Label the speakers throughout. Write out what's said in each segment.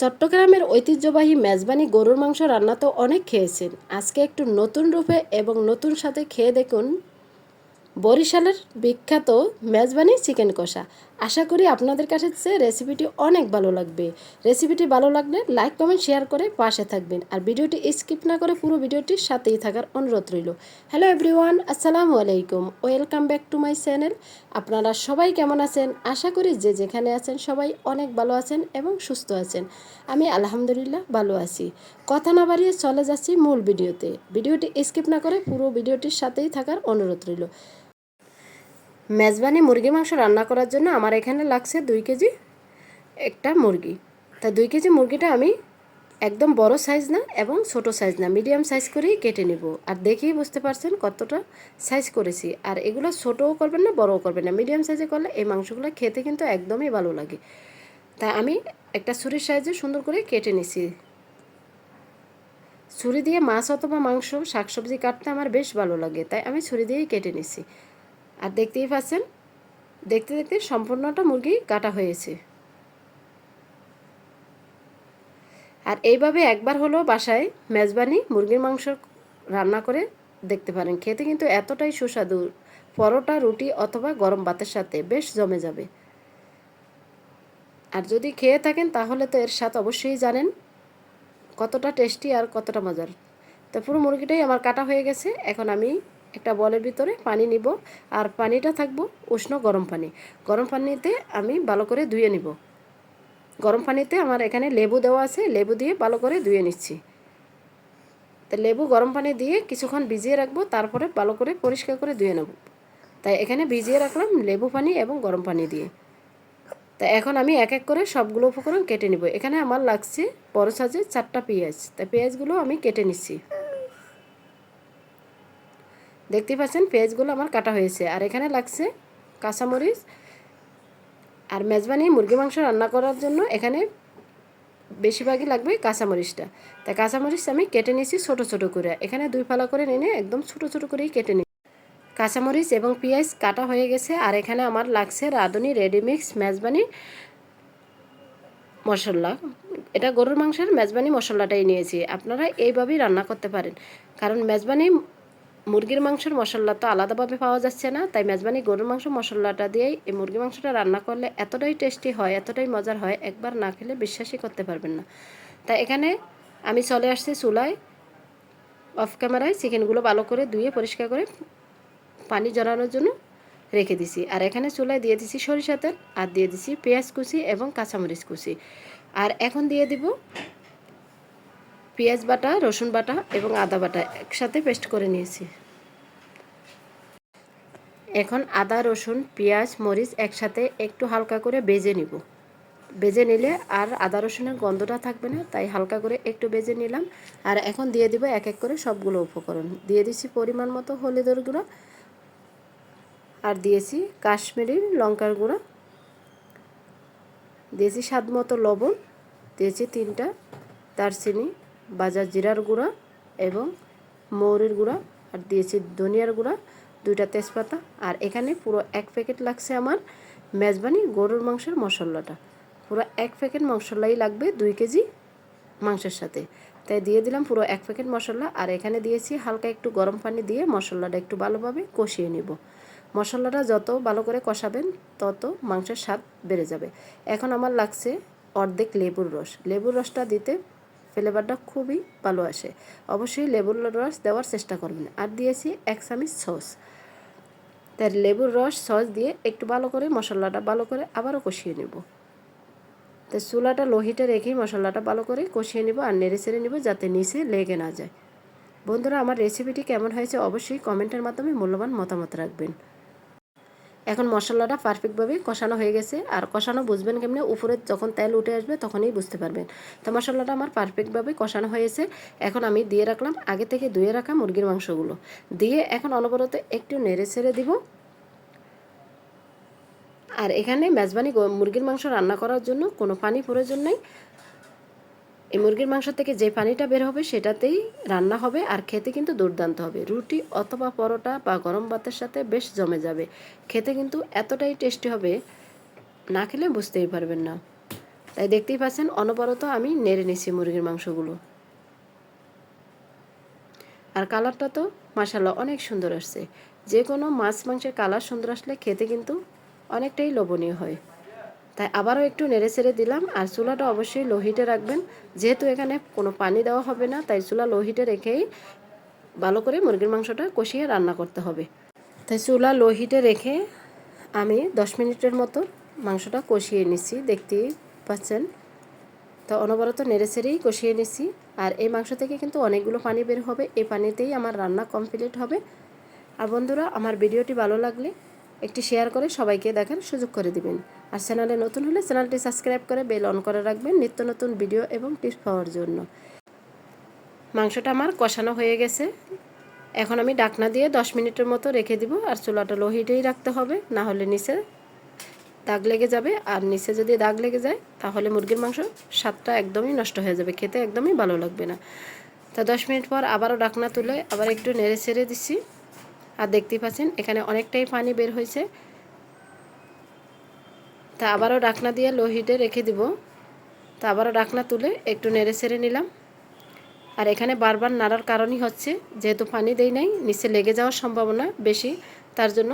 Speaker 1: চট্টগ্রামের ঐতিহ্যবাহী মেজবানি গরুর মাংস রান্না তো অনেক খেয়েছেন। আজকে একটু নতুন রূপে এবং নতুন সাথে খেয়ে দেখুন বরিশালের বিখ্যাত মেজবানি চিকেন কষা। আশা করি আপনাদের কাছে রেসিপিটি অনেক ভালো লাগবে। রেসিপিটি ভালো লাগলে লাইক কমেন্ট শেয়ার করে পাশে থাকবেন। আর ভিডিওটি স্কিপ না করে পুরো ভিডিওটির সাথেই থাকার অনুরোধ রইল। হ্যালো এভরিওয়ান আসসালামু আলাইকুম। Welcome back to my channel আপনারা সবাই কেমন আছেন? আশা করি যে যেখানে আছেন সবাই অনেক ভালো আছেন এবং সুস্থ আছেন। আমি আলহামদুলিল্লাহ ভালো আছি। কথা না বাড়িয়ে চলে যাচ্ছি মূল ভিডিওতে। ভিডিওটি স্কিপ না করে পুরো ভিডিওটির সাথেই থাকার অনুরোধ রইল। মেজবানি মুরগি মাংস রান্না করার জন্য আমার এখানে লাগছে দুই কেজি একটা মুরগি। তা দুই কেজি মুরগিটা আমি একদম বড় সাইজ না এবং ছোট সাইজ না, মিডিয়াম সাইজ করেই কেটে নেব। আর দেখেই বুঝতে পারছেন কতটা সাইজ করেছি। আর এগুলো ছোটও করবেন না, বড়ও করবেন না। মিডিয়াম সাইজে করলে এই মাংসগুলো খেতে কিন্তু একদমই ভালো লাগে। তা আমি একটা ছুরির সাইজে সুন্দর করে কেটে নিছি। ছুরি দিয়ে মাছ অথবা মাংস, শাকসবজি কাটতে আমার বেশ ভালো লাগে, তাই আমি ছুরি দিয়েই কেটে নিছি। আর দেখতেই পাচ্ছেন, দেখতে দেখতে সম্পূর্ণটা মুরগি কাটা হয়েছে। আর এইভাবে একবার হলো বাসায় মেজবানি মুরগির মাংস রান্না করে দেখতে পারেন। খেতে কিন্তু এতটাই সুস্বাদু। পরোটা, রুটি অথবা গরম ভাতের সাথে বেশ জমে যাবে। আর যদি খেয়ে থাকেন তাহলে তো এর স্বাদ অবশ্যই জানেন কতটা টেস্টি আর কতটা মজার। তো পুরো মুরগিটাই আমার কাটা হয়ে গেছে। এখন আমি একটা বলের ভিতরে পানি নিব আর পানিটা থাকব উষ্ণ গরম পানি। গরম পানিতে আমি ভালো করে ধুয়ে নিব। গরম পানিতে আমার এখানে লেবু দেওয়া আছে, লেবু দিয়ে ভালো করে ধুয়ে নিচ্ছি। তো লেবু গরম পানি দিয়ে কিছুক্ষণ ভিজিয়ে রাখব, তারপরে ভালো করে পরিষ্কার করে ধুয়ে নেব। তাই এখানে ভিজিয়ে রাখলাম লেবু পানি এবং গরম পানি দিয়ে। তা এখন আমি এক এক করে সবগুলো উপকরণ কেটে নিব। এখানে আমার লাগছে বড় সাইজের চারটা পেঁয়াজ। তা পেঁয়াজগুলো আমি কেটে নিচ্ছি। দেখতেই পাচ্ছেন, পেঁয়াজগুলো আমার কাটা হয়েছে। আর এখানে লাগছে কাঁচামরিচ আর মেজবানি মুরগি মাংস রান্না করার জন্য এখানে বেশিরভাগই লাগবে কাঁচামরিচটা। তাই কাঁচামরিচ আমি কেটে নিয়েছি ছোটো ছোটো করে। এখানে দুই ফালা করে নিয়ে একদম ছোটো ছোটো করেই কেটে নিই। কাঁচামরিচ এবং পেঁয়াজ কাটা হয়ে গেছে আর এখানে আমার লাগছে রাঁধুনি রেডিমিক্স মেজবানি মশলা। এটা গরুর মাংসের মেজবানি মশলাটাই নিয়েছি। আপনারা এইভাবেই রান্না করতে পারেন। কারণ মেজবানি মুরগির মাংসের মশলা তো আলাদাভাবে পাওয়া যাচ্ছে না, তাই মেজবানি গরুর মাংস মশলাটা দিয়েই এই মুরগি মাংসটা রান্না করলে এতটাই টেস্টি হয়, এতটাই মজার হয়, একবার না খেলে বিশ্বাসই করতে পারবেন না। তাই এখানে আমি চলে আসছি চুলায় অফ ক্যামেরায় চিকেনগুলো ভালো করে ধুয়ে পরিষ্কার করে পানি জড়ানোর জন্য রেখে দিছি। আর এখানে চুলায় দিয়ে দিছি সরিষা তেল, আর দিয়ে দিছি পেঁয়াজ কুচি এবং কাঁচামরিচ কুচি। আর এখন দিয়ে দিব পেঁয়াজ বাটা, রসুন বাটা এবং আদা বাটা একসাথে পেস্ট করে নিয়েছি। এখন আদা, রসুন, পেঁয়াজ, মরিচ একসাথে একটু হালকা করে বেজে নিব। বেজে নিলে আর আদা, রসুনের গন্ধটা থাকবে না, তাই হালকা করে একটু বেজে নিলাম। আর এখন দিয়ে দিব এক এক করে সবগুলো উপকরণ। দিয়ে দিচ্ছি পরিমাণ মতো হলুদের গুঁড়ো। আর দিয়েছি কাশ্মীরি লঙ্কার গুঁড়ো। দিয়েছি স্বাদ মতো লবণ। দিয়েছি তিনটা দারচিনি। বাজার জিরার গুঁড়া এবং মৌরির গুঁড়া, আর দিয়েছি ধনিয়ার গুঁড়া, দুইটা তেজপাতা। আর এখানে পুরো এক প্যাকেট লাগছে আমার মেজবানি গরুর মাংসের মশলাটা। পুরো এক প্যাকেট মশলাই লাগবে দুই কেজি মাংসের সাথে। তাই দিয়ে দিলাম পুরো এক প্যাকেট মশলা। আর এখানে দিয়েছি হালকা একটু গরম পানি দিয়ে মশলাটা একটু ভালোভাবে কষিয়ে নেব। মশলাটা যত ভালো করে কষাবেন, তত মাংসের স্বাদ বেড়ে যাবে। এখন আমার লাগছে অর্ধেক লেবুর রস। লেবুর রসটা দিতে ফ্লেভারটা খুবই ভালো আসে। অবশ্যই লেবুর রস দেওয়ার চেষ্টা করবেন। আর দিয়েছি এক চামিচ সস। তার লেবুর রস, সস দিয়ে একটু ভালো করে মশলাটা ভালো করে আবারও কষিয়ে নেব। তো চুলাটা লোহিতে রেখেই মশলাটা ভালো করে কষিয়ে নেব আর নেড়ে ছেড়ে নেব যাতে নিচে লেগে না যায়। বন্ধুরা, আমার রেসিপিটি কেমন হয়েছে অবশ্যই কমেন্টের মাধ্যমে মূল্যবান মতামত রাখবেন। এখন মশলাটা পারফেক্টভাবে কষানো হয়ে গেছে। আর কষানো বুঝবেন কেমনি? উপরে যখন তেল উঠে আসবে তখনই বুঝতে পারবেন। তো মশলাটা আমার পারফেক্টভাবে কষানো হয়েছে। এখন আমি দিয়ে রাখলাম আগে থেকে ধুয়ে রাখা মুরগির মাংসগুলো। দিয়ে এখন অনবরত একটু নেড়ে ছেড়ে দিব। আর এখানে মেজবানি মুরগির মাংস রান্না করার জন্য কোনো পানি প্রয়োজন নেই। এই মুরগির মাংস থেকে যে পানিটা বের হবে সেটাতেই রান্না হবে আর খেতে কিন্তু দুর্দান্ত হবে। রুটি অথবা পরোটা বা গরম ভাতের সাথে বেশ জমে যাবে। খেতে কিন্তু এতটাই টেস্টি হবে, না খেলে বুঝতেই পারবেন না। তাই দেখতেই পাচ্ছেন, অনবরত আমি নেড়ে নিচ্ছি মুরগির মাংসগুলো। আর কালারটা তো মাসাল্লাহ অনেক সুন্দর আসছে। যে কোনো মাছ মাংসের কালার সুন্দর আসলে খেতে কিন্তু অনেকটাই লোভনীয় হয়। তাই আবারও একটু নেড়ে ছেড়ে দিলাম আর চুলাটা অবশ্যই লোহিটে রাখবেন। যেহেতু এখানে কোনো পানি দেওয়া হবে না, তাই চুলা লোহিটে রেখেই ভালো করে মুরগির মাংসটা কষিয়ে রান্না করতে হবে। তাই চুলা লোহিটে রেখে আমি দশ মিনিটের মতো মাংসটা কষিয়ে নিচ্ছি, দেখতেই পাচ্ছেন? তো অনবরত নেড়ে ছেড়েই কষিয়ে নিচ্ছি। আর এই মাংস থেকে কিন্তু অনেকগুলো পানি বের হবে, এই পানিতেই আমার রান্না কমপ্লিট হবে। আর বন্ধুরা, আমার ভিডিওটি ভালো লাগলে একটি শেয়ার করে সবাইকে দেখার সুযোগ করে দিবেন। আর চ্যানেলে নতুন হলে চ্যানেলটি সাবস্ক্রাইব করে বেল অন করে রাখবেন নিত্য নতুন ভিডিও এবং টিপস পাওয়ার জন্য। মাংসটা আমার কষানো হয়ে গেছে। এখন আমি ডাকনা দিয়ে দশ মিনিটের মতো রেখে দিব আর চুলাটা লোহিটেই রাখতে হবে, না হলে নিচে দাগ লেগে যাবে। আর নিচে যদি দাগ লেগে যায়, তাহলে মুরগির মাংস স্বাদটা একদমই নষ্ট হয়ে যাবে, খেতে একদমই ভালো লাগবে না। তা দশ মিনিট পর আবারও ডাকনা তুলে আবার একটু নেড়ে ছেড়ে দিচ্ছি। আর দেখতেই পাচ্ছেন, এখানে অনেকটাই পানি বের হয়েছে। তা আবারও ডাকনা দিয়ে লো হিটে রেখে দিব। তা আবারও ডাকনা তুলে একটু নেড়ে ছেড়ে নিলাম। আর এখানে বারবার নাড়ার কারণই হচ্ছে, যেহেতু পানি দেই নাই, নিচে লেগে যাওয়ার সম্ভাবনা বেশি, তার জন্য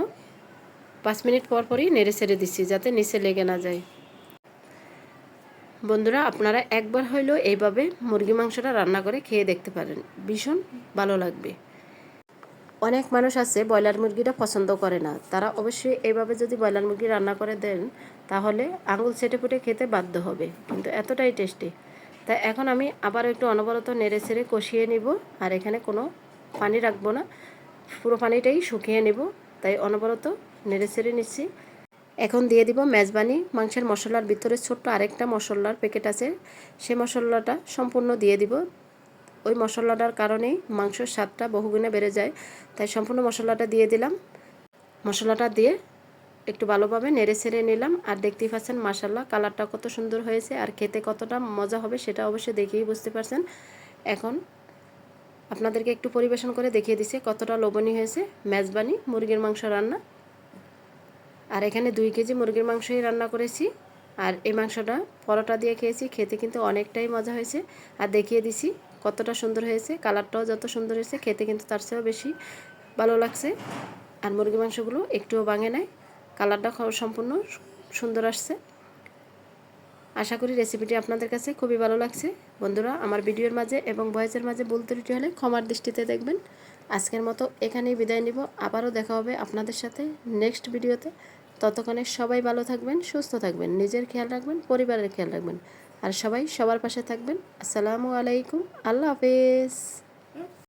Speaker 1: পাঁচ মিনিট পর পরই নেড়ে ছেড়ে দিচ্ছি যাতে নিচে লেগে না যায়। বন্ধুরা, আপনারা একবার হইলেও এইভাবে মুরগি মাংসটা রান্না করে খেয়ে দেখতে পারেন। ভীষণ ভালো লাগবে। অনেক মানুষ আছে ব্রয়লার মুরগিটা পছন্দ করে না। তারা অবশ্যই এইভাবে যদি ব্রয়লার মুরগি রান্না করে দেন, তাহলে আঙুল ছেটে ফুটে খেতে বাধ্য হবে। কিন্তু এতটাই টেস্টি। তাই এখন আমি আবার একটু অনবরত নেড়ে ছেড়ে কষিয়ে নিব, আর এখানে কোনো পানি রাখব না। পুরো পানিটাই শুকিয়ে নেব, তাই অনবরত নেড়ে ছেড়ে নিচ্ছি। এখন দিয়ে দিব মেজবানি। মাংসের মশলার ভিতরে ছোট্ট আরেকটা মশলার প্যাকেট আছে। সে মশলাটা সম্পূর্ণ দিয়ে দিব। ওই মশলাটার কারণেই মাংসের স্বাদটা বহুগুণে বেড়ে যায়। তাই সম্পূর্ণ মশলাটা দিয়ে দিলাম। মশলাটা দিয়ে একটু ভালোভাবে নেড়ে ছেড়ে নিলাম। আর দেখতেই পাচ্ছেন মাসাল্লাহ কালারটা কত সুন্দর হয়েছে। আর খেতে কতটা মজা হবে সেটা অবশ্যই দেখেই বুঝতে পারছেন। এখন আপনাদেরকে একটু পরিবেশন করে দেখিয়ে দিচ্ছে কতটা লবণী হয়েছে। মেজবানি, মুরগির মাংস রান্না। আর এখানে দুই কেজি মুরগির মাংসই রান্না করেছি। আর এই মাংসটা পরোটা দিয়ে খেয়েছি। খেতে কিন্তু অনেকটাই মজা হয়েছে। আর দেখিয়ে দিছি কতটা সুন্দর হয়েছে, কালারটাও যত সুন্দর হয়েছে, খেতে কিন্তু তার চেয়েও বেশি ভালো লাগছে। আর মুরগি মাংসগুলো একটুও ভাঙে নেয় কালারটা সম্পূর্ণ সুন্দর আসছে। আশা করি রেসিপিটি আপনাদের কাছে খুবই ভালো লাগছে। বন্ধুরা, আমার ভিডিওর মাঝে এবং ভয়েসের মাঝে ভুল ত্রুটি হলে ক্ষমার দৃষ্টিতে দেখবেন। আজকের মতো এখানেই বিদায় নিব। আবারও দেখা হবে আপনাদের সাথে নেক্সট ভিডিওতে ততক্ষণে সবাই ভালো থাকবেন, সুস্থ থাকবেন, নিজের খেয়াল রাখবেন, পরিবারের খেয়াল রাখবেন। আর সবাই সবার পাশে থাকবেন। আসসালামু আলাইকুম। আল্লাহ হাফেজ।